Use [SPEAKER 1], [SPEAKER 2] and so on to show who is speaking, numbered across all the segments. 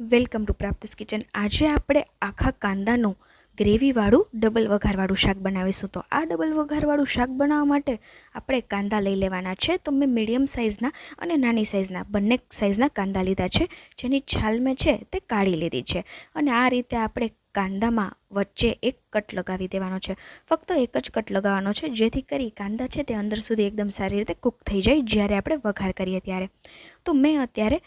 [SPEAKER 1] Welcome to પ્રાપ્તિસ kitchen. આજે આપણે આખા કાંદાનું ગ્રેવીવાળું ડબલ વઘારવાળું શાક બનાવીશું. તો આ ડબલ વઘારવાળું શાક બનાવવા માટે આપણે કાંદા લઈ લેવાના છે. તો મેં મીડિયમ સાઇઝના અને નાની સાઇઝના, બંને સાઇઝના કાંદા લીધા છે. જેની છાલ મેં છે તે કાઢી લીધી છે. અને આ રીતે આપણે કાંદામાં વચ્ચે એક કટ લગાવી દેવાનો છે. ફક્ત એક જ કટ લગાવવાનો છે, જેથી કરી કાંદા છે તે અંદર સુધી એકદમ સારી રીતે કૂક થઈ જાય જ્યારે આપણે વઘાર કરીએ ત્યારે. તો મેં અત્યારે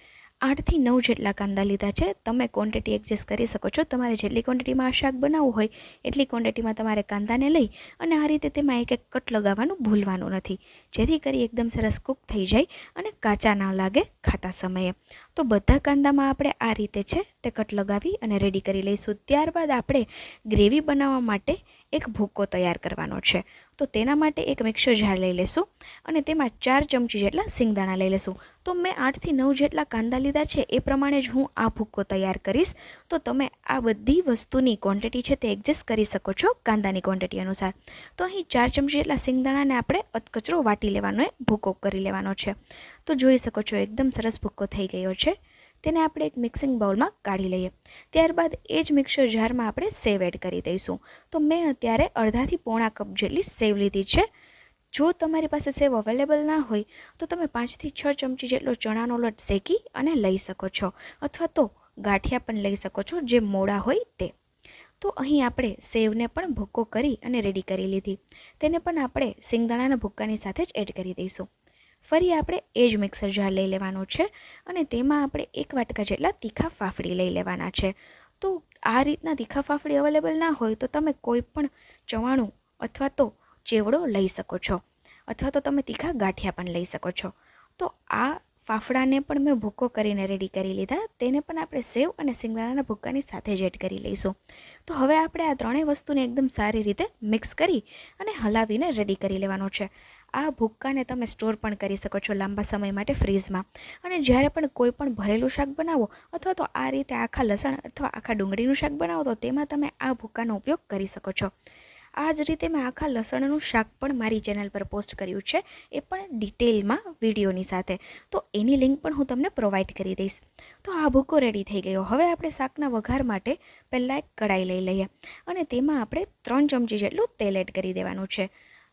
[SPEAKER 1] આઠથી નવ જેટલા કાંદા લીધા છે. તમે ક્વોન્ટિટી એડજસ્ટ કરી શકો છો. તમારે જેટલી ક્વોન્ટિટીમાં શાક બનાવવું હોય, એટલી ક્વોન્ટિટીમાં તમારે કાંદાને લઈ અને આ રીતે તેમાં એક એક કટ લગાવવાનું ભૂલવાનું નથી. જેથી કરી એકદમ સરસ કૂક થઈ જાય અને કાચા ના લાગે ખાતા સમયે. તો બધા કાંદામાં આપણે આ રીતે છે તે કટ લગાવી અને રેડી કરી લઈશું. ત્યારબાદ આપણે ગ્રેવી બનાવવા માટે એક ભૂકો તૈયાર કરવાનો છે. તો તેના માટે એક મિક્સર જાર લઈ લેશું અને તેમાં ચાર ચમચી જેટલા સિંગદાણા લઈ લેશું તો મેં આઠથી નવ જેટલા કાંદા લીધા છે, એ પ્રમાણે જ હું આ ભૂકો તૈયાર કરીશ. તો તમે આ બધી વસ્તુની ક્વોન્ટિટી છે તે એડજસ્ટ કરી શકો છો કાંદાની ક્વોન્ટિટી અનુસાર. તો અહીં ચાર ચમચી જેટલા સિંગદાણાને આપણે અધકચરો વાટી લેવાનો ભૂકો કરી લેવાનો છે. તો જોઈ શકો છો એકદમ સરસ ભૂકો થઈ ગયો છે. તેને આપણે એક મિક્સિંગ બાઉલમાં કાઢી લઈએ. ત્યારબાદ એ જ મિક્સર જારમાં આપણે સેવ એડ કરી દઈશું. તો મેં અત્યારે અડધાથી પોણા કપ જેટલી સેવ લીધી છે. જો તમારી પાસે સેવ અવેલેબલ ના હોય, તો તમે પાંચથી છ ચમચી જેટલો ચણાનો લોટ શેકી અને લઈ શકો છો. અથવા તો ગાંઠિયા પણ લઈ શકો છો, જે મોડા હોય તે. તો અહીં આપણે સેવને પણ ભૂક્કો કરી અને રેડી કરી લીધી. તેને પણ આપણે સિંગદાણાના ભૂક્કાની સાથે જ એડ કરી દઈશું. ફરી આપણે એ જ મિક્સર જાર લઈ લેવાનું છે અને તેમાં આપણે એક વાટકા જેટલા તીખા ફાફડી લઈ લેવાના છે. તો આ રીતના તીખા ફાફડી અવેલેબલ ના હોય, તો તમે કોઈ પણ ચવાણું અથવા તો ચેવડો લઈ શકો છો. અથવા તો તમે તીખા ગાંઠિયા પણ લઈ શકો છો. તો આ ફાફડાને પણ મેં ભૂકો કરીને રેડી કરી લીધા. તેને પણ આપણે સેવ અને સિંગદાણાના ભૂક્કાની સાથે જ એડ કરી લઈશું. તો હવે આપણે આ ત્રણેય વસ્તુને એકદમ સારી રીતે મિક્સ કરી અને હલાવીને રેડી કરી લેવાનો છે. આ ભૂક્કાને તમે સ્ટોર પણ કરી શકો છો લાંબા સમય માટે ફ્રીઝમાં અને જ્યારે પણ કોઈ પણ ભરેલું શાક બનાવો અથવા તો આ રીતે આખા લસણ અથવા આખા ડુંગળીનું શાક બનાવો તો તેમાં તમે આ ભૂક્કાનો ઉપયોગ કરી શકો છો. આ જ રીતે મેં આખા લસણનું શાક પણ મારી ચેનલ પર પોસ્ટ કર્યું છે, એ પણ ડિટેલમાં વિડીયોની સાથે. તો એની લિંક પણ હું તમને પ્રોવાઈડ કરી દઈશ. તો આ ભૂકો રેડી થઈ ગયો. હવે આપણે શાકના વઘાર માટે પહેલાં એક કડાઈ લઈ લઈએ અને તેમાં આપણે ત્રણ ચમચી જેટલું તેલ એડ કરી દેવાનું છે.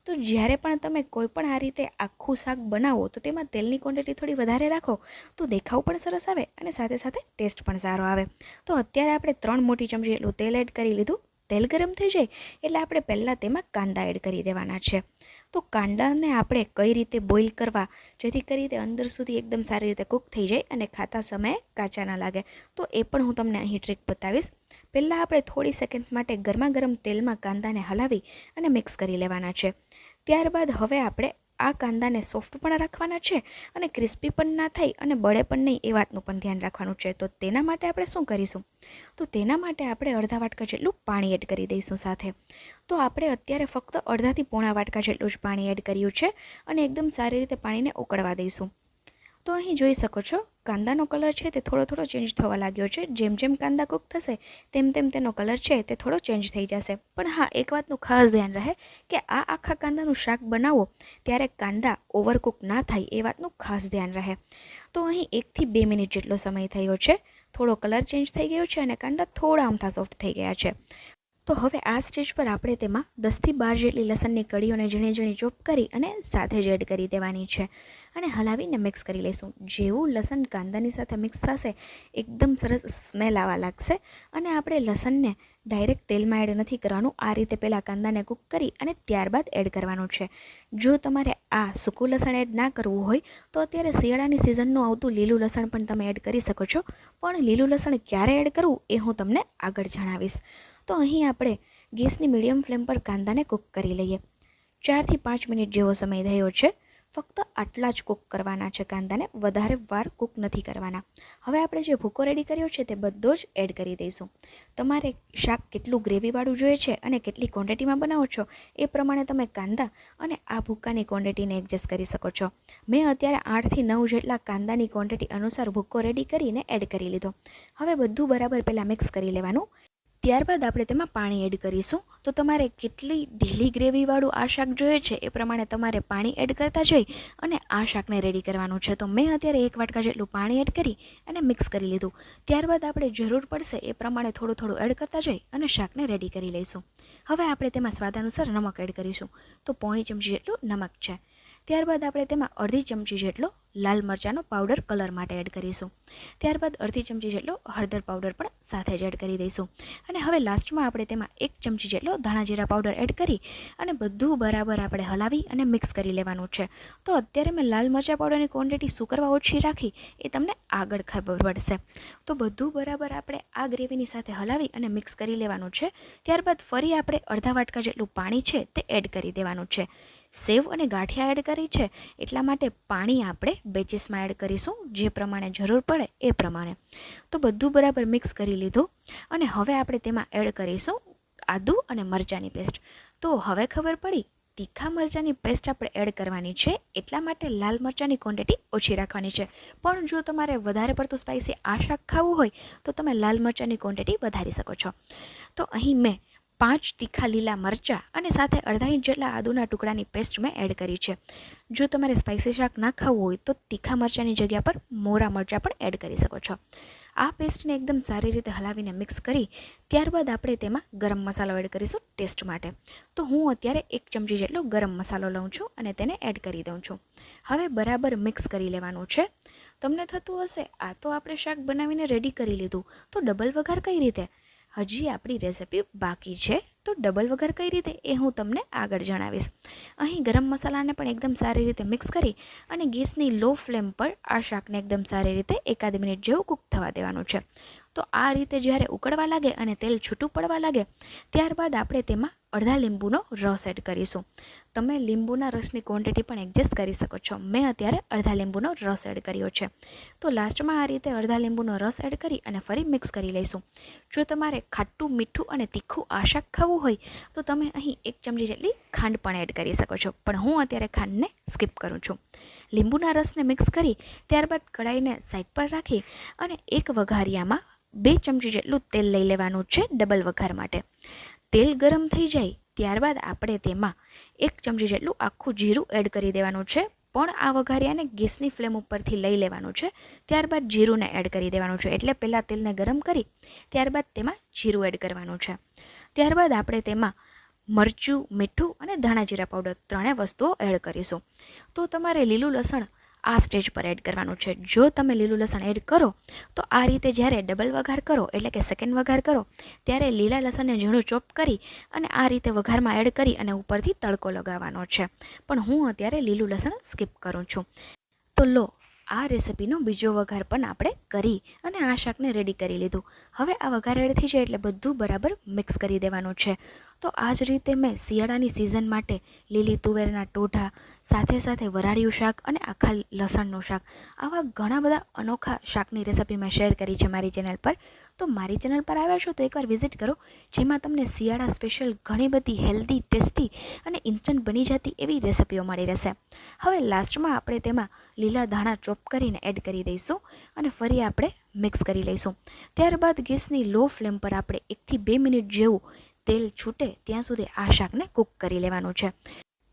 [SPEAKER 1] તો જ્યારે પણ તમે કોઈ પણ આ રીતે આખું શાક બનાવો, તો તેમાં તેલની ક્વોન્ટિટી થોડી વધારે રાખો, તો દેખાવ પણ સરસ આવે અને સાથે સાથે ટેસ્ટ પણ સારો આવે. તો અત્યારે આપણે ત્રણ મોટી ચમચી એટલું તેલ એડ કરી લીધું. તેલ ગરમ થઈ જાય એટલે આપણે પહેલાં તેમાં કાંદા એડ કરી દેવાના છે. તો કાંદાને આપણે કઈ રીતે બોઇલ કરવા? જેથી કરી તે અંદર સુધી એકદમ સારી રીતે કૂક થઈ જાય અને ખાતા સમયે કાચા ના લાગે. તો એ પણ હું તમને અહીં ટ્રીક બતાવીશ. પહેલાં આપણે થોડી સેકન્ડ્સ માટે ગરમા ગરમ તેલમાં કાંદાને હલાવી અને મિક્સ કરી લેવાના છે. ત્યારબાદ હવે આપણે આ કાંદાને સોફ્ટ પણ રાખવાના છે અને ક્રિસ્પી પણ ના થાય અને બળે પણ નહીં એ વાતનું પણ ધ્યાન રાખવાનું છે. તો તેના માટે આપણે શું કરીશું? તો તેના માટે આપણે અડધા વાટકા જેટલું પાણી એડ કરી દઈશું સાથે. તો આપણે અત્યારે ફક્ત અડધાથી પોણા વાટકા જેટલું જ પાણી એડ કર્યું છે અને એકદમ સારી રીતે પાણીને ઉકળવા દઈશું. તો અહીં જોઈ શકો છો, કાંદાનો કલર છે તે થોડો થોડો ચેન્જ થવા લાગ્યો છે. જેમ જેમ કાંદા કૂક થશે, તેમ તેમ તેનો કલર છે તે થોડો ચેન્જ થઈ જશે. પણ હા, એક વાતનું ખાસ ધ્યાન રહે કે આ આખા કાંદાનું શાક બનાવો ત્યારે કાંદા ઓવરકૂક ના થાય એ વાતનું ખાસ ધ્યાન રહે. તો અહીં એકથી બે મિનિટ જેટલો સમય થયો છે. થોડો કલર ચેન્જ થઈ ગયો છે અને કાંદા થોડા આમથા સોફ્ટ થઈ ગયા છે. તો હવે આ સ્ટેજ પર આપણે તેમાં દસથી બાર જેટલી લસણની કળીઓને ઝીણી ઝીણી ચોપ કરી અને સાથે જ એડ કરી દેવાની છે. અને હલાવીને મિક્સ કરી લઈશું. જેવું લસણ કાંદાની સાથે મિક્સ થશે, એકદમ સરસ સ્મેલ આવવા લાગશે. અને આપણે લસણને ડાયરેક્ટ તેલમાં એડ નથી કરવાનું. આ રીતે પહેલાં કાંદાને કૂક કરી અને ત્યારબાદ એડ કરવાનું છે. જો તમારે આ સૂકું લસણ એડ ના કરવું હોય, તો અત્યારે શિયાળાની સિઝનનું આવતું લીલું લસણ પણ તમે એડ કરી શકો છો. પણ લીલું લસણ ક્યારે એડ કરવું એ હું તમને આગળ જણાવીશ. તો અહીં આપણે ગેસની મીડિયમ ફ્લેમ પર કાંદાને કૂક કરી લઈએ. ચારથી પાંચ મિનિટ જેવો સમય થયો છે. ફક્ત આટલા જ કૂક કરવાના છે કાંદાને. વધારે વાર કૂક નથી કરવાના. હવે આપણે જે ભૂકો રેડી કર્યો છે તે બધો જ એડ કરી દઈશું. તમારે શાક કેટલું ગ્રેવીવાળું જોઈએ છે અને કેટલી ક્વોન્ટિટીમાં બનાવો છો એ પ્રમાણે તમે કાંદા અને આ ભૂકાની ક્વોન્ટિટીને એડજસ્ટ કરી શકો છો. મેં અત્યારે આઠથી નવ જેટલા કાંદાની ક્વોન્ટિટી અનુસાર ભૂકો રેડી કરીને એડ કરી લીધો. હવે બધું બરાબર પહેલાં મિક્સ કરી લેવાનું. ત્યારબાદ આપણે તેમાં પાણી એડ કરીશું. તો તમારે કેટલી ઢીલી ગ્રેવીવાળું આ શાક જોઈએ છે એ પ્રમાણે તમારે પાણી એડ કરતા જઈ અને આ શાકને રેડી કરવાનું છે. તો મેં અત્યારે એક વાટકા જેટલું પાણી એડ કરી અને મિક્સ કરી લીધું. ત્યારબાદ આપણે જરૂર પડશે એ પ્રમાણે થોડું થોડું એડ કરતા જઈ અને શાકને રેડી કરી લઈશું. હવે આપણે તેમાં સ્વાદ અનુસાર નમક એડ કરીશું. તો પોણી ચમચી જેટલું નમક છે. ત્યારબાદ આપણે તેમાં અડધી ચમચી જેટલો લાલ મરચાંનો પાવડર કલર માટે એડ કરીશું. ત્યારબાદ અડધી ચમચી જેટલો હળદર પાવડર પણ સાથે જ એડ કરી દઈશું. અને હવે લાસ્ટમાં આપણે તેમાં એક ચમચી જેટલો ધાણા જીરા પાવડર એડ કરી અને બધું બરાબર આપણે હલાવી અને મિક્સ કરી લેવાનું છે. તો અત્યારે મેં લાલ મરચાં પાવડરની ક્વોન્ટિટી શું કરવા ઓછી રાખી એ તમને આગળ ખબર પડશે. તો બધું બરાબર આપણે આ ગ્રેવીની સાથે હલાવી અને મિક્સ કરી લેવાનું છે. ત્યારબાદ ફરી આપણે અડધા વાટકા જેટલું પાણી છે તે એડ કરી દેવાનું છે. સેવ અને ગાંઠિયા એડ કરી છે, એટલા માટે પાણી આપણે બેચીસમાં એડ કરીશું, જે પ્રમાણે જરૂર પડે એ પ્રમાણે. તો બધું બરાબર મિક્સ કરી લીધું અને હવે આપણે તેમાં એડ કરીશું આદુ અને મરચાંની પેસ્ટ તો હવે ખબર પડી, તીખા મરચાંની પેસ્ટ આપણે એડ કરવાની છે, એટલા માટે લાલ મરચાંની ક્વોન્ટિટી ઓછી રાખવાની છે. પણ જો તમારે વધારે પડતું સ્પાઇસી આ શાક ખાવું હોય, તો તમે લાલ મરચાંની ક્વોન્ટિટી વધારી શકો છો. તો અહીં મેં પાંચ તીખા લીલા મરચાં અને સાથે અડધા ઇંચ જેટલા આદુના ટુકડાની પેસ્ટ મેં એડ કરી છે. જો તમારે સ્પાઇસી શાક ના ખાવું હોય તો તીખા મરચાંની જગ્યા પર મોરા મરચાં પણ એડ કરી શકો છો. આ પેસ્ટને એકદમ સારી રીતે હલાવીને મિક્સ કરી ત્યારબાદ આપણે તેમાં ગરમ મસાલો એડ કરીશું ટેસ્ટ માટે. તો હું અત્યારે એક ચમચી જેટલો ગરમ મસાલો લઉં છું અને તેને એડ કરી દઉં છું. હવે બરાબર મિક્સ કરી લેવાનું છે. તમને થતું હશે, આ તો આપણે શાક બનાવીને રેડી કરી લીધું. તો ડબલ વઘાર કઈ રીતે? હજી આપણી રેસિપી બાકી છે, તો ડબલ વઘાર કઈ રીતે એ હું તમને આગળ જણાવીશ. અહીં ગરમ મસાલાને પણ એકદમ સારી રીતે મિક્સ કરી અને ગેસની લો ફ્લેમ પર આ શાકને એકદમ સારી રીતે એકાદ મિનિટ જેવું કૂક થવા દેવાનું છે. તો આ રીતે જ્યારે ઉકળવા લાગે અને તેલ છૂટું પડવા લાગે, ત્યારબાદ આપણે તેમાં અડધા લીંબુનો રસ એડ કરીશું. તમે લીંબુના રસની ક્વોન્ટિટી પણ એડજસ્ટ કરી શકો છો. મેં અત્યારે અડધા લીંબુનો રસ એડ કર્યો છે. તો લાસ્ટમાં આ રીતે અડધા લીંબુનો રસ એડ કરી અને ફરી મિક્સ કરી લઈશું. જો તમારે ખાટું, મીઠું અને તીખું આ શાક ખાવું હોય, તો તમે અહીં એક ચમચી જેટલી ખાંડ પણ એડ કરી શકો છો. પણ હું અત્યારે ખાંડને સ્કીપ કરું છું. લીંબુના રસને મિક્સ કરી, ત્યારબાદ કઢાઈને સાઈડ પર રાખી અને એક વઘારિયામાં બે ચમચી જેટલું તેલ લઈ લેવાનું છે ડબલ વઘાર માટે. તેલ ગરમ થઈ જાય ત્યારબાદ આપણે તેમાં એક ચમચી જેટલું આખું જીરું એડ કરી દેવાનું છે. પણ આ વઘારિયાને ગેસની ફ્લેમ ઉપરથી લઈ લેવાનું છે. ત્યારબાદ જીરુંને એડ કરી દેવાનું છે. એટલે પહેલાં તેલને ગરમ કરી ત્યારબાદ તેમાં જીરું એડ કરવાનું છે. ત્યારબાદ આપણે તેમાં મરચું, મીઠું અને ધાણા જીરા પાવડર ત્રણેય વસ્તુઓ એડ કરીશું. તો તમારે લીલું લસણ આ સ્ટેજ પર એડ કરવાનું છે. જો તમે લીલું લસણ એડ કરો, તો આ રીતે જ્યારે ડબલ વઘાર કરો, એટલે કે સેકન્ડ વઘાર કરો, ત્યારે લીલા લસણને ઝીણું ચોપ કરી અને આ રીતે વઘારમાં એડ કરી અને ઉપરથી તડકો લગાવવાનો છે. પણ હું અત્યારે લીલું લસણ સ્કીપ કરું છું. તો લો, આ રેસિપીનો બીજો વઘાર પણ આપણે કરી અને આ શાકને રેડી કરી લીધું. હવે આ વઘાર એડ થઈ જાય એટલે બધું બરાબર મિક્સ કરી દેવાનું છે. તો આ જ રીતે મેં શિયાળાની સિઝન માટે લીલી તુવેરના ટોઢા, સાથે સાથે વરાળિયું શાક અને આખા લસણનું શાક. આવા ઘણા બધા અનોખા શાકની રેસિપી મેં શેર કરી છે મારી ચેનલ પર. તો મારી ચેનલ પર આવ્યા છો તો એકવાર વિઝિટ કરો, જેમાં તમને શિયાળા સ્પેશિયલ ઘણી બધી હેલ્ધી ટેસ્ટી અને ઇન્સ્ટન્ટ બની જતી એવી રેસિપીઓ મળી રહેશે. હવે લાસ્ટમાં આપણે તેમાં લીલા ધાણા ચોપ કરીને એડ કરી દઈશું અને ફરી આપણે મિક્સ કરી લઈશું. ત્યારબાદ ગેસની લો ફ્લેમ પર આપણે એકથી બે મિનિટ જેવું તેલ છૂટે ત્યાં સુધી આ શાકને કૂક કરી લેવાનું છે.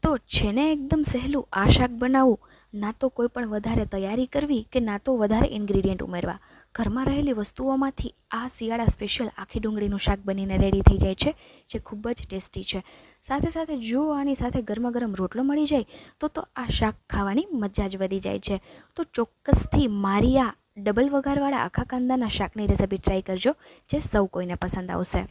[SPEAKER 1] તો છે ને એકદમ સહેલું આ શાક બનાવવું, ના તો કોઈ પણ વધારે તૈયારી કરવી કે ના તો વધારે ઇન્ગ્રીડિયન્ટ ઉમેરવા. ઘરમાં રહેલી વસ્તુઓમાંથી આ શિયાળા સ્પેશિયલ આખી ડુંગળીનું શાક બનીને રેડી થઈ જાય છે, જે ખૂબ જ ટેસ્ટી છે. સાથે સાથે જો આની સાથે ગરમા ગરમ રોટલો મળી જાય, તો તો આ શાક ખાવાની મજા જ વધી જાય છે. તો ચોક્કસથી મારી આ ડબલ વઘારવાળા આખા કાંદાના શાકની રેસીપી ટ્રાય કરજો, જે સૌ કોઈને પસંદ આવશે.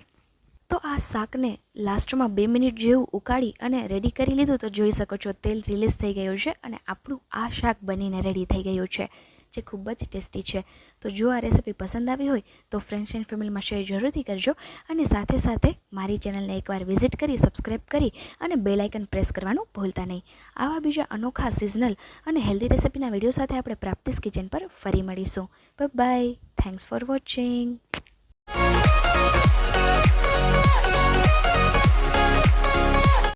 [SPEAKER 1] તો આ શાકને લાસ્ટમાં બે મિનિટ જેવું ઉકાળી અને રેડી કરી લીધું તો જોઈ શકો છો તેલ રિલીઝ થઈ ગયું છે અને આપણું આ શાક બનીને રેડી થઈ ગયું છે, જે ખૂબ જ ટેસ્ટી છે. તો જો આ રેસીપી પસંદ આવી હોય તો ફ્રેન્ડ્સ એન્ડ ફેમિલીમાં શેર જરૂરથી કરજો અને સાથે સાથે મારી ચેનલને એકવાર વિઝિટ કરી સબસ્ક્રાઈબ કરી અને બેલ આઇકન પ્રેસ કરવાનું ભૂલતા નહીં. આવા બીજા અનોખા સિઝનલ અને હેલ્ધી રેસિપીના વીડિયો સાથે આપણે પ્રાપ્તિસ કિચન પર ફરી મળીશું. By thanks for watching